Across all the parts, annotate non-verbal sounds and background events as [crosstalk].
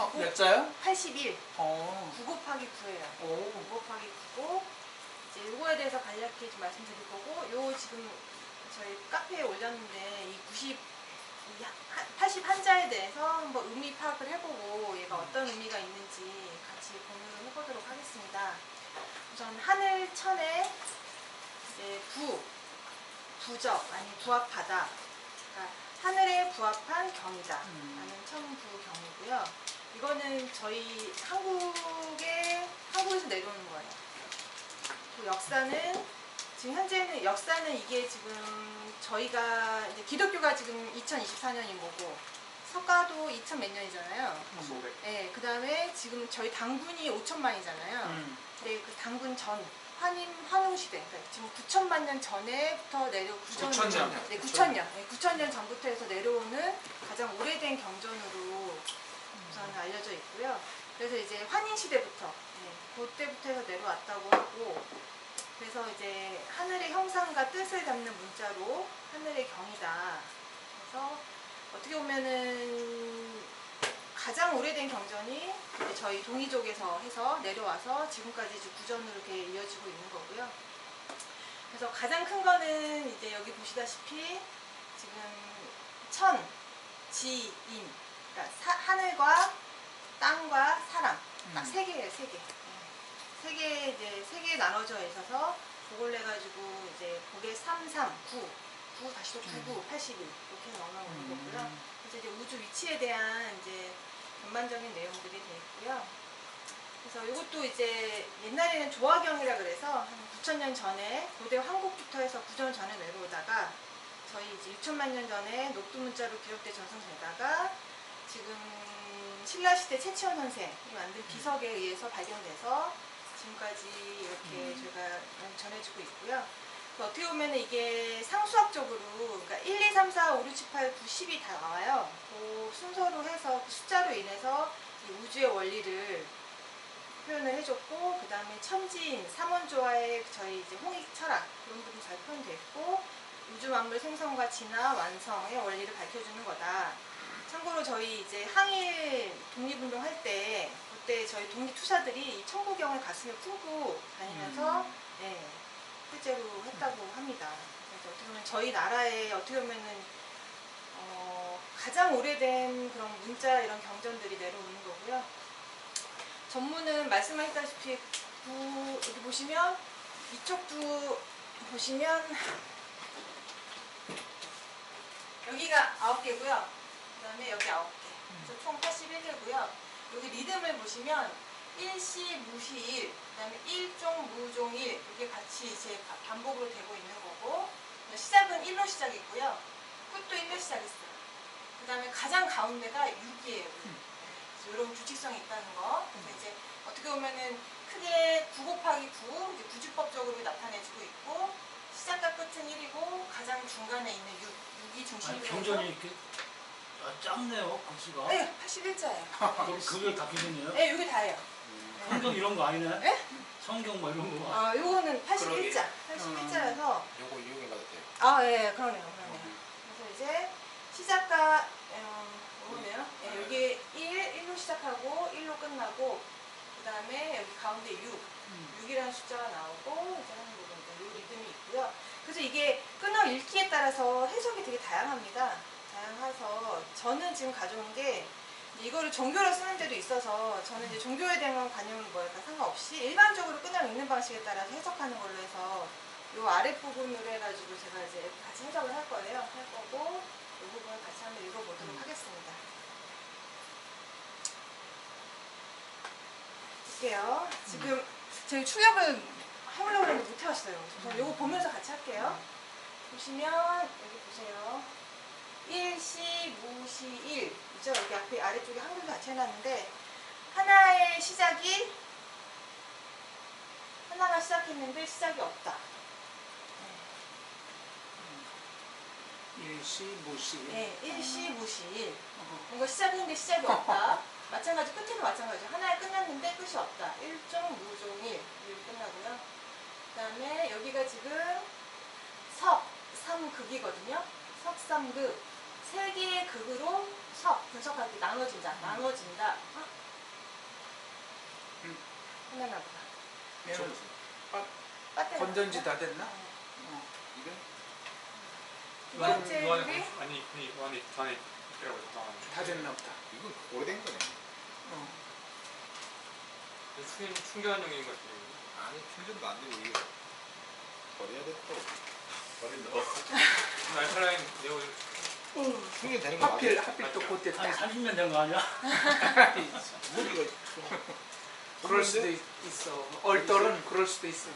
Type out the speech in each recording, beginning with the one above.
어, 구- 몇 자요? 81. 어. 9 곱하기 9예요. 오. 9 곱하기 9고 이제 요거에 대해서 간략히 좀 말씀드릴 거고 요 지금 저희 카페에 올렸는데 이 90, 이 81자에 대해서 한번 의미 파악을 해보고 얘가 어떤 의미가 있는지 같이 공유를 해보도록 하겠습니다. 우선 하늘 천에 이제 부, 부적 아니 부합하다. 그러니까 하늘에 부합한 경이다. 음. 라는 천부경이고요. 이거는 저희 한국에 한국에서 내려오는 거예요. 그 역사는 지금 현재는 역사는 이게 지금 저희가 이제 기독교가 지금 2024년인 거고 석가도 2000 몇 년이잖아요. 500. 네, 그 다음에 지금 저희 당군이 5천만이잖아요. 음. 근데 그 당군 전 환임 환웅 시대 그러니까 지금 9천만 년 전에부터 내려 9천 9천 년. 네, 9천 년. 네, 9천 년 전부터 해서 내려오는 가장 오래된 경전으로 우선 알려져 있고요. 그래서 이제 환인 시대부터 네, 그때부터 해서 내려왔다고 하고 그래서 이제 하늘의 형상과 뜻을 담는 문자로 하늘의 경이다. 그래서 어떻게 보면은 가장 오래된 경전이 저희 동이족에서 해서 내려와서 지금까지 구전으로 이렇게 이어지고 있는 거고요. 그래서 가장 큰 거는 이제 여기 보시다시피 지금 천, 지, 인. 그러니까 사- 하늘과 땅과 사람. 딱 음. 세 개예요, 세 개. 세 개, 이제 세 개 나눠져 있어서 그걸 해가지고 이제 그게 3, 3, 9. 9, 다시 또 9, 9, 81. 이렇게 거고요. 음. 그래서 이제 우주 위치에 대한 이제 전반적인 내용들이 돼 있고요. 그래서 이것도 이제 옛날에는 조화경이라 그래서 한 9천년 전에 고대 황국부터 해서 구전 전에 내려오다가 저희 이제 6천만 년 전에 녹두 문자로 기록돼 전송되다가 지금 신라 시대 최치원 선생이 만든 비석에 의해서 발견돼서 지금까지 이렇게 음. 저희가 전해지고 있고요. 그 어떻게 보면 이게 상수학적으로 그러니까 1, 2, 3, 4, 5, 6, 7, 8, 9, 10이 다 나와요. 그 순서로 해서 그 숫자로 인해서 이 우주의 원리를 표현을 해줬고 그 다음에 천지인, 삼원조화의 저희 이제 홍익 철학 그런 부분이 잘 표현돼 있고 우주 만물 생성과 진화, 완성의 원리를 밝혀주는 거다. 참고로 저희 이제 항일 독립운동 할 때 그때 저희 독립투사들이 이 청구경을 가슴에 품고 다니면서 네, 실제로 했다고 합니다. 그래서 어떻게 보면 저희 나라에 어떻게 보면은 어, 가장 오래된 그런 문자 이런 경전들이 내려오는 거고요. 전문은 말씀하셨다시피 구, 여기 보시면 이쪽도 보시면 여기가 아홉 개고요. 그 다음에 여기 아홉 개. 그래서 총 81개고요. 여기 리듬을 보시면 일시 무시 일, 그 다음에 일종 무종 일 이게 같이 이제 바- 반복으로 되고 있는 거고 시작은 1로 시작이고요. 끝도 1로 시작했어요. 그 다음에 가장 가운데가 6이에요. 이런 규칙성이 있다는 거. 그래서 이제 어떻게 보면은 크게 9 곱하기 9 이제 구주법적으로 나타내지고 있고 시작과 끝은 1이고 가장 중간에 있는 6, 6이 아니, 중심으로 경전이 이렇게 아, 작네요, 글씨가. 네, 81자예요. [laughs] 그럼 그게 다 기준이에요? 네, 여기 다예요. 성경 이런 거 아니네? 네? 성경 뭐 이런 거. 아, 요거는 그러게. 81자. 81자여서 요거 이용해봐도 돼요. 아, 예, 그러네요. 그러네요. 그래서 이제 시작과 음, 뭐네요? 예, 여기 1, 1로 시작하고 1로 끝나고 그 다음에 여기 가운데 6, 6이라는 숫자가 나오고 이제 하는 부분들 요 리듬이 있고요. 그래서 이게 끊어 읽기에 따라서 해석이 되게 다양합니다. 다양해서 저는 지금 가져온 게 이거를 종교로 쓰는 데도 있어서 저는 이제 종교에 대한 관념은 뭐랄까 상관없이 일반적으로 끊어 읽는 방식에 따라서 해석하는 걸로 해서 요 아랫부분으로 해가지고 제가 이제 같이 해석을 할 거예요. 할 거고 이 부분을 같이 한번 읽어보도록 하겠습니다. 볼게요. 지금 저희 출력을 하려고 했는데 못 해왔어요. 그래서 이거 보면서 같이 할게요. 보시면 여기 보세요. 일시, 무시, 일. 이죠? 여기 앞에 아래쪽에 한글 같이 해놨는데 하나의 시작이 하나가 시작했는데 시작이 없다. 일시 무시. 네, 일시, 무시, 일. 어. 뭔가 시작했는데 시작이 [laughs] 없다. 마찬가지 끝에도 마찬가지죠. 하나에 끝났는데 끝이 없다. 일종, 무종, 일. 이렇게 끝나고요. 그 다음에 여기가 지금 석, 삼극이거든요. 석삼극. 세 개의 극으로 석, 분석하기 나눠진다, 나눠진다. 어? 음. 끝났나 보다. 얘는 배터리 건전지 없나? 다 됐나? 어. 어. 이거 두 번째 안에 줄이 뭐- 아니 아니 안에 있더라고 요다 됐나 보다. 이거 오래된 거네. 어. 충전 충전용인 것 같아요. 아니 충전도 안 되고 이거 버려야 돼 또. [laughs] 버린다. 알카라인 내고 충전 되는 거 하필 맞아. 하필 또 그때 한딱 30년 된 거 아니야? [laughs] 무기가 그럴 수도 있- 있어. 얼떨은 그럴 수도 있어.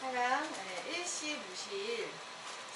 하강, 네, 일시, 무실,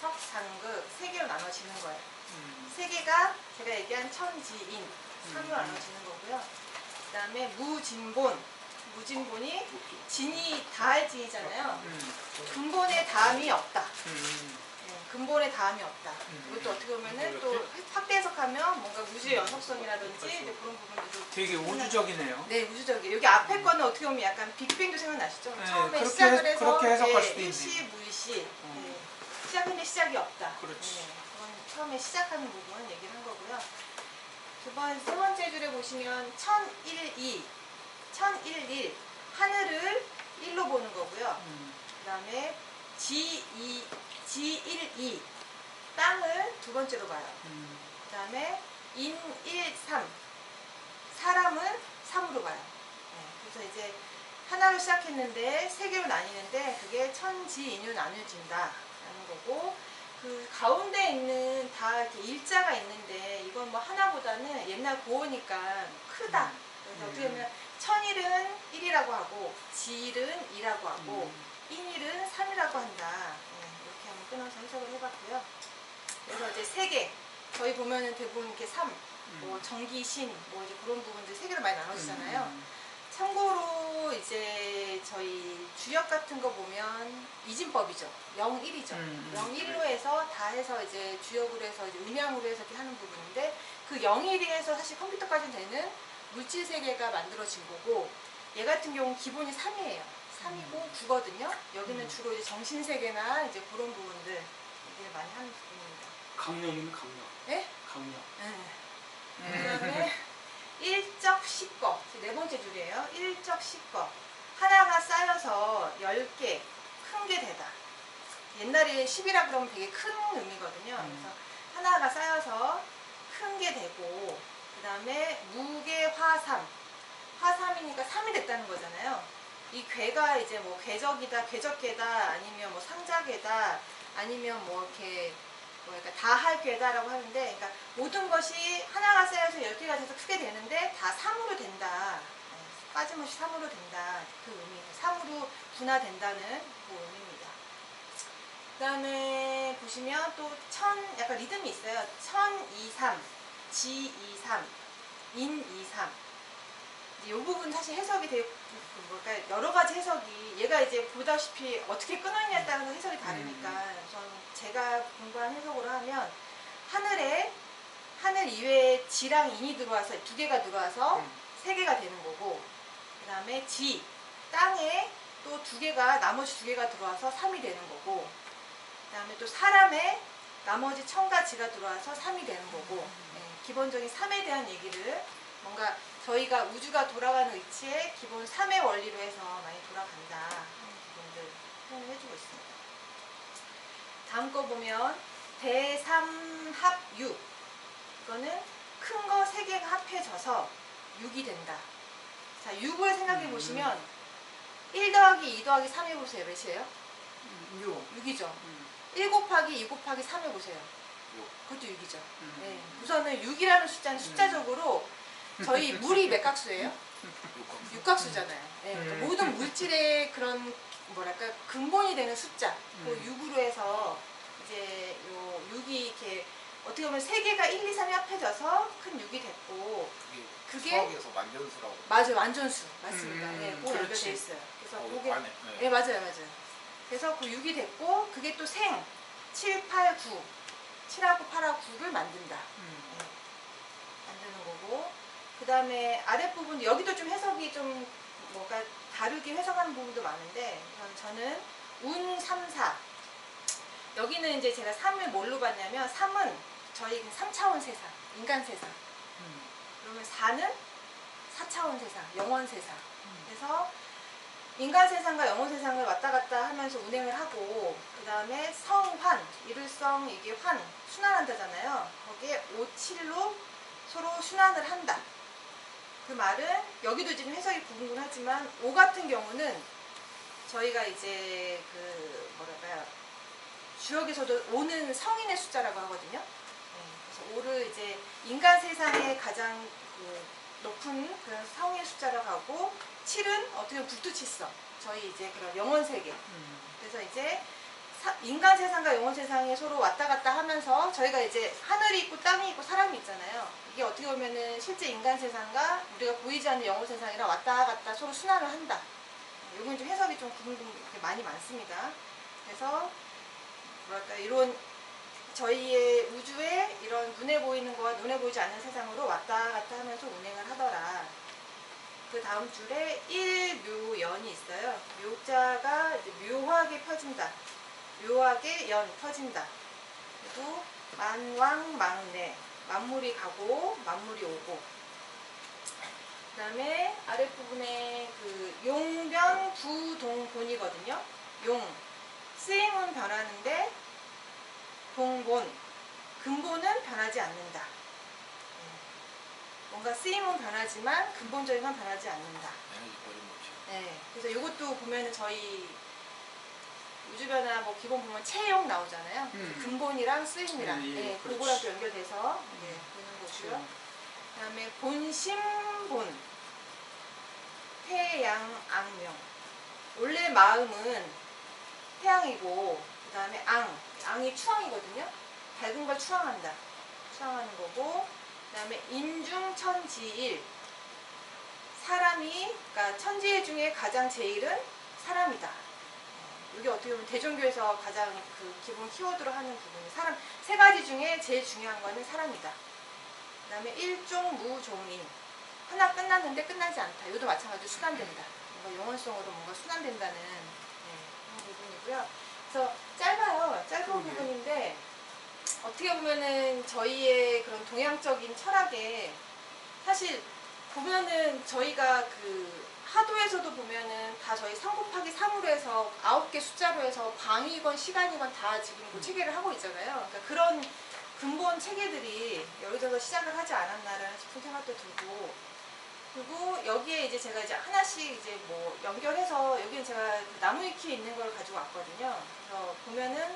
석상극 세 개로 나눠지는 거예요. 음. 세 개가 제가 얘기한 천지인 3으로 나눠지는 거고요. 그 다음에 무진본, 무진본이 진이 다할 진이잖아요. 음. 근본에 다음이 없다. 음. 네, 근본에 다음이 없다. 음. 이것도 어떻게 보면은 또 확대 해석하면 뭔가 우주의 연속성이라든지 이제 그런 부분들도 되게 우주적이네요. 네, 우주적이에요. 여기 앞에 거는 어떻게 보면 약간 빅뱅도 생각나시죠? 네, 처음에 그렇게 시작을 해- 해서 그렇게 해석할 네, 수도 있네. 일시, 무일시. 음. 네. 시작인데 시작이 없다. 그렇지. 네, 그건 처음에 시작하는 부분 얘기를 한 거고요. 두 번, 세 번째 줄에 보시면 천일이, 천일일. 하늘을 일로 보는 거고요. 음. 그 다음에 G2, G12. 땅을 두 번째로 봐요. 음. 그 다음에 인13 사람은 3으로 봐요. 네, 그래서 이제 하나로 시작했는데 세 개로 나뉘는데 그게 천지 인유 나뉘어진다 라는 거고 그 가운데 있는 다 이렇게 일자가 있는데 이건 뭐 하나보다는 옛날 고어니까 크다. 그래서 어떻게 보면 천일은 1이라고 하고 지일은 2라고 하고 음. 인일은 3이라고 한다. 네, 이렇게 한번 끊어서 해석을 해봤고요. 그래서 이제 세 개. 저희 보면은 대부분 이렇게 3, 뭐 정기, 신, 뭐 이제 그런 부분들 세 개로 많이 나눠지잖아요. 음. 참고로 이제 저희 주역 같은 거 보면 이진법이죠. 0, 1이죠. 음. 0, 1로 해서 다 해서 이제 주역으로 해서 이제 음양으로 해서 이렇게 하는 부분인데 그 0, 1이 해서 사실 컴퓨터까지 되는 물질 세계가 만들어진 거고 얘 같은 경우는 기본이 3이에요. 3이고 9거든요. 여기는 음. 주로 이제 정신 세계나 이제 그런 부분들 얘기를 많이 하는 부분입니다. 강력이면 강력. 예? 강력. 네. 음. 그다음에 일적 십거 네 번째 줄이에요. 일적 십거 하나가 쌓여서 열 개, 큰 게 되다. 옛날에 10이라 그러면 되게 큰 의미거든요. 음. 그래서 하나가 쌓여서 큰 게 되고 그 다음에 무게 화삼 화삼이니까 3이 됐다는 거잖아요. 이 괴가 이제 뭐 괴적이다, 괴적괴다, 아니면 뭐 상자괴다, 아니면 뭐 이렇게 뭐랄까 다할 괴다라고 하는데, 그러니까 모든 것이 하나가 쌓여서 열 개가 돼서 크게 되는데 다 3으로 된다. 네, 빠짐없이 3으로 된다. 그 의미예요. 3으로 분화된다는 그 의미입니다. 그 다음에 보시면 또 천, 약간 리듬이 있어요. 천, 이, 삼, 지, 이, 삼, 인, 이, 삼. 이 부분 사실 해석이 되게 그 뭘까 여러 가지 해석이 얘가 이제 보다시피 어떻게 끊어있냐에 따라서 해석이 다르니까 우선 제가 공부한 해석으로 하면 하늘에 하늘 이외에 지랑 인이 들어와서 두 개가 들어와서 음. 세 개가 되는 거고 그 다음에 지 땅에 또 두 개가 나머지 두 개가 들어와서 3이 되는 거고 그 다음에 또 사람의 나머지 천과 지가 들어와서 3이 되는 거고 네, 기본적인 3에 대한 얘기를 뭔가 저희가 우주가 돌아가는 위치에 기본 3의 원리로 해서 많이 돌아간다 부분들 표현을 해주고 있습니다. 다음 거 보면 대삼합6 이거는 큰거세 개가 합해져서 6이 된다. 자, 6을 생각해 보시면 1 더하기 2 더하기 3 해보세요. 몇이에요? 음. 요. 6이죠. 음. 1 곱하기 2 곱하기 3 해보세요. 육. 그것도 6이죠. 음. 네. 우선은 6이라는 숫자는 숫자적으로 저희 물이 몇 각수예요? 육각수잖아요. 네, 그러니까 음. 모든 물질의 그런 뭐랄까 근본이 되는 숫자, 그 음. 6으로 해서 이제 요 6이 이렇게 어떻게 보면 세 개가 1, 2, 3이 합해져서 큰 6이 됐고 그게 수학에서 만전수라고. 맞아요 완전수 맞습니다. 음, 네, 그렇지. 연결돼 있어요. 그래서 어, 그게 안에, 네. 네 맞아요 맞아요. 그래서 그 6이 됐고 그게 또 생 7, 8, 9 7하고 8하고 9를 만든다. 음. 그 다음에 아랫부분 여기도 좀 해석이 좀 뭔가 다르게 해석하는 부분도 많은데 저는 운 3, 4 여기는 이제 제가 3을 뭘로 봤냐면 3은 저희 3차원 세상 인간 세상. 음. 그러면 4는 4차원 세상, 영원 세상. 그래서 인간 세상과 영혼 세상을 왔다 갔다 하면서 운행을 하고 그 다음에 성환, 일일성 이게 환, 순환한다잖아요. 거기에 5, 7로 서로 순환을 한다. 그 말은 여기도 지금 해석이 구분하지만 5 같은 경우는 저희가 이제 그 뭐랄까요 주역에서도 5는 성인의 숫자라고 하거든요. 네, 그래서 5를 이제 인간 세상의 가장 그 높은 그런 성의 숫자라고 하고 7은 어떻게 보면 불투치성 저희 이제 그런 영원 세계 음. 그래서 이제 사- 인간 세상과 영혼 세상이 서로 왔다 갔다 하면서 저희가 이제 하늘이 있고 땅이 있고 사람이 있잖아요. 이게 어떻게 보면은 실제 인간 세상과 우리가 보이지 않는 영혼 세상이랑 왔다 갔다 서로 순환을 한다. 이건 좀 해석이 좀 구분 이렇게 많이 많습니다. 그래서 뭐랄까 이런 저희의 우주에 이런 눈에 보이는 거와 눈에 보이지 않는 세상으로 왔다 갔다 하면서 운행을 하더라. 그 다음 줄에 일묘연이 있어요. 묘자가 묘하게 펴진다. 묘하게 연 펴진다. 그리고 만왕 망내 만물이 가고 만물이 오고. 그 다음에 아랫부분에 그 용변 부동본이거든요. 용 쓰임은 변하는데 동본 근본은 변하지 않는다. 음. 뭔가 쓰임은 변하지만 근본적인 건 변하지 않는다. 버림없이. 네. 그래서 이것도 보면은 저희 우주변화 뭐 기본 보면 체형 나오잖아요. 음. 근본이랑 쓰임이랑. 음, 예, 네, 그렇지. 그거랑 또 연결돼서 네, 보는 거고요. 그다음에 본심본. 태양 악명. 원래 마음은 태양이고 그다음에 앙. 앙이 추앙이거든요. 밝은 걸 추앙한다. 추앙하는 거고 그다음에 인중천지일. 사람이 그러니까 천지 중에 가장 제일은 사람이다 이게 어떻게 보면 대종교에서 가장 그 기본 키워드로 하는 부분이 사람 세 가지 중에 제일 중요한 거는 사람이다. 그 다음에 일종 무종인 하나 끝났는데 끝나지 않다. 이것도 마찬가지로 순환된다. 뭔가 영원성으로 뭔가 순환된다는 네, 그런 부분이고요. 그래서 짧아요. 짧은 그러게. 부분인데 어떻게 보면은 저희의 그런 동양적인 철학에 사실 보면은 저희가 그 하도에서도 보면은 다 저희 3 곱하기 3으로 해서 9개 숫자로 해서 방이건 시간이건 다 지금 그 체계를 하고 있잖아요. 그러니까 그런 근본 체계들이 여기서 시작을 하지 않았나라는 싶은 생각도 들고 그리고 여기에 이제 제가 이제 하나씩 이제 뭐 연결해서 여기는 제가 그 나무 위키에 있는 걸 가지고 왔거든요. 그래서 보면은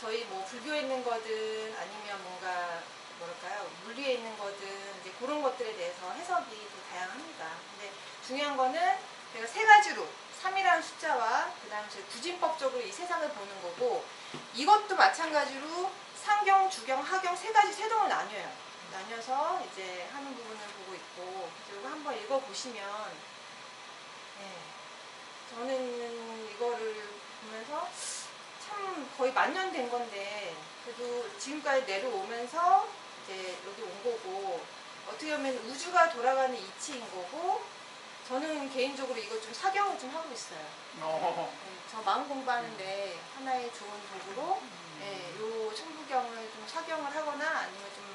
저희 뭐 불교에 있는 거든 아니면 뭔가 뭐랄까요 물리에 있는 거든 이제 그런 것들에 대해서 해석이 좀 다양합니다. 근데 중요한 거는 제가 세 가지로 3이라는 숫자와 그 다음에 구진법적으로 이 세상을 보는 거고 이것도 마찬가지로 상경, 주경, 하경 세 가지 세동을 나뉘어요. 나뉘어서 이제 하는 부분을 보고 있고 그리고 한번 읽어보시면 네, 저는 이거를 보면서 참 거의 만년 된 건데 그래도 지금까지 내려오면서 이제 여기 온 거고 어떻게 보면 우주가 돌아가는 이치인 거고 저는 개인적으로 이거 좀 사경을 좀 하고 있어요. 어. 네, 저 마음 공부하는데 하나의 좋은 도구로 예, 요 천부경을 좀 사경을 하거나 아니면 좀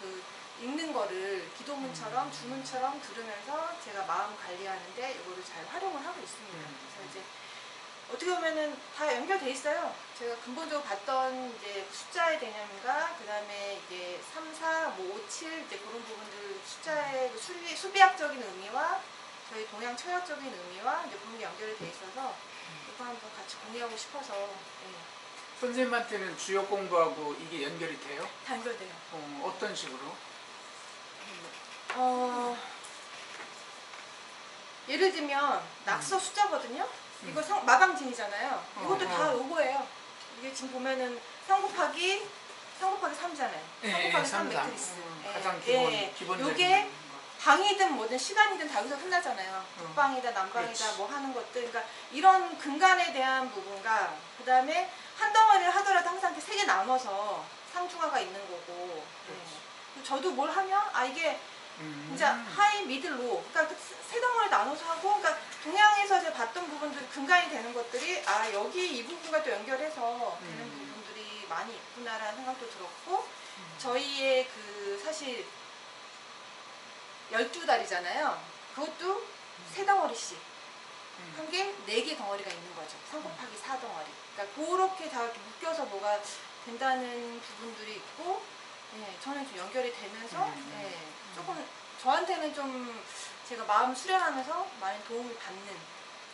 그 읽는 거를 기도문처럼 주문처럼 들으면서 제가 마음 관리하는데 이거를 잘 활용을 하고 있습니다. 음. 그래서 이제 어떻게 보면은 다 연결돼 있어요. 제가 근본적으로 봤던 이제 숫자의 개념과 그 다음에 이게 3, 4, 뭐 5, 7 이제 그런 부분들 숫자의 그 수비, 수비학적인 의미와 저희 동양 철학적인 의미와 이제 그런 게 연결이 돼 있어서 이거 한번 같이 공유하고 싶어서 예, 선생님한테는 주역 공부하고 이게 연결이 돼요? 다 연결돼요. 어, 어떤 식으로? 어, 예를 들면 낙서 숫자거든요. 이거 성, 마방진이잖아요. 이것도 어, 다 어. 요거예요. 이게 지금 보면은 3 곱하기 3 곱하기 3잖아요. 3 곱하기 3 삼삼. 매트리스. 음, 예, 가장 기본, 예. 기본적인 요게 거. 방이든 뭐든 시간이든 다 여기서 끝나잖아요. 어. 북방이다 남방이다 그렇지. 뭐 하는 것들 그러니까 이런 근간에 대한 부분과 그 다음에 한 덩어리를 하더라도 항상 이렇게 세 개 나눠서 상중하가 있는 거고 네. 저도 뭘 하면 아 이게 음. 진짜 하이 미들 로 그러니까 그 세 덩어리 나눠서 하고 그러니까 동양에서 제가 봤던 부분들 근간이 되는 것들이 아 여기 이 부분과 또 연결해서 되는 음. 부분들이 많이 있구나라는 생각도 들었고 저희의 그 사실 12달이잖아요. 그것도 세 덩어리씩. 음. 한 개, 네개 덩어리가 있는 거죠. 3 곱하기 4 덩어리. 그러니까 그렇게 다 이렇게 묶여서 뭐가 된다는 부분들이 있고, 예, 저는 좀 연결이 되면서, 음. 예, 조금 저한테는 좀 제가 마음 수련하면서 많은 도움을 받는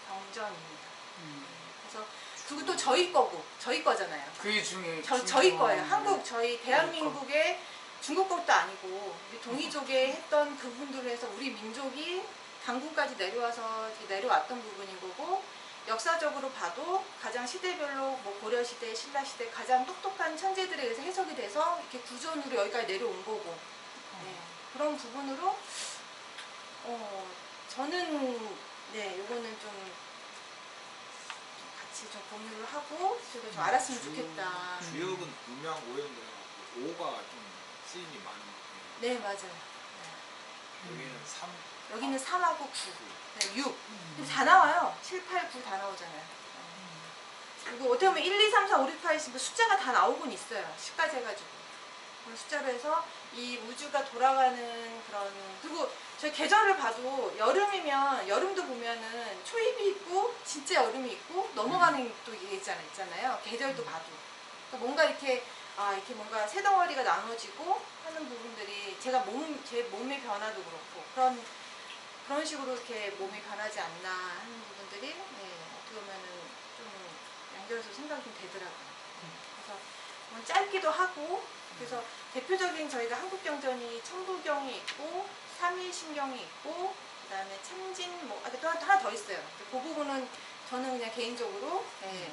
경전입니다. 음. 그래서 그리고 또 저희 거고, 저희 거잖아요. 그게 저, 저희 거예요. 한국, 저희 대한민국의 중국 것도 아니고 동이족에 했던 그분들을 해서 우리 민족이 당군까지 내려와서 내려왔던 부분인 거고 역사적으로 봐도 가장 시대별로 뭐 고려 시대, 신라 시대 가장 똑똑한 천재들에 의해서 해석이 돼서 이렇게 구전으로 여기까지 내려온 거고 네, 그런 부분으로 어 저는 네 요거는 좀 같이 좀 공유를 하고 저도 좀 알았으면 주- 좋겠다. 주역은 오염돼 갖고 오가 좀 쓰임이 있고 네 맞아요. 여기는 3 여기는 3하고 9, 네, 6. 근데 다 나와요. 7, 8, 9 다 나오잖아요. 어. 그리고 어떻게 보면 1, 2, 3, 4, 5, 6, 7, 8, 10 숫자가 다 나오곤 있어요. 10까지 해가지고. 그런 숫자로 해서 이 우주가 돌아가는 그런 그리고 저희 계절을 봐도 여름이면 여름도 보면은 초입이 있고 진짜 여름이 있고 넘어가는 또 이게 있잖아요. 있잖아요. 계절도 봐도 그러니까 뭔가 이렇게 아 이렇게 뭔가 새 덩어리가 나눠지고 하는 부분들이 제가 몸 제 몸의 변화도 그렇고 그런 그런 식으로 이렇게 몸이 변하지 않나 하는 부분들이 네, 어떻게 보면은 좀 연결해서 생각이 좀 되더라고요. 그래서 뭐 짧기도 하고 그래서 대표적인 저희가 한국 경전이 천부경이 있고 삼일신경이 있고 그다음에 참진 뭐 아, 또 하나, 하나 더 있어요. 그 부분은 저는 그냥 개인적으로 네,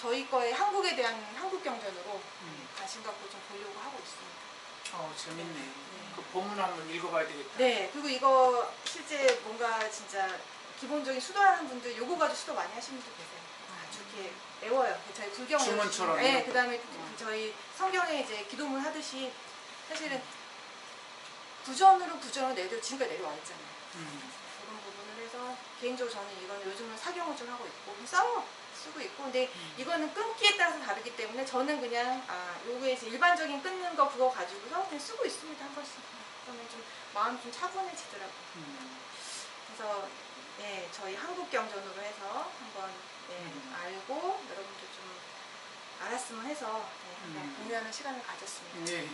저희 거에 한국에 대한 한국 경전으로 음. 관심 갖고 좀 보려고 하고 있습니다. 어 재밌네. 네. 그 본문 한번 읽어봐야 되겠다. 네, 그리고 이거 실제 뭔가 진짜 기본적인 수도하는 분들 요거 가지고 수도 많이 하시는 분들 계세요. 아주 이렇게 외워요. 그 저희 불경 주문처럼 네. 그다음에 그 저희 성경에 이제 기도문 하듯이 사실은 구전으로 구전으로 내려 지금까지 내려와 있잖아요. 음. 그런 부분을 해서 개인적으로 저는 이건 요즘은 사경을 좀 하고 있고 써요 쓰고 있고 근데 이거는 끊기에 따라서 다르기 때문에 저는 그냥 아 요거에 이제 일반적인 끊는 거 그거 가지고서 그냥 쓰고 있습니다 한 번씩 그러면 좀 마음 좀 차분해지더라고요 음. 그래서 예 저희 한국 경전으로 해서 한번 예, 음. 알고 여러분들 좀 알았으면 해서 예, 음. 공유하는 시간을 가졌습니다 네. 네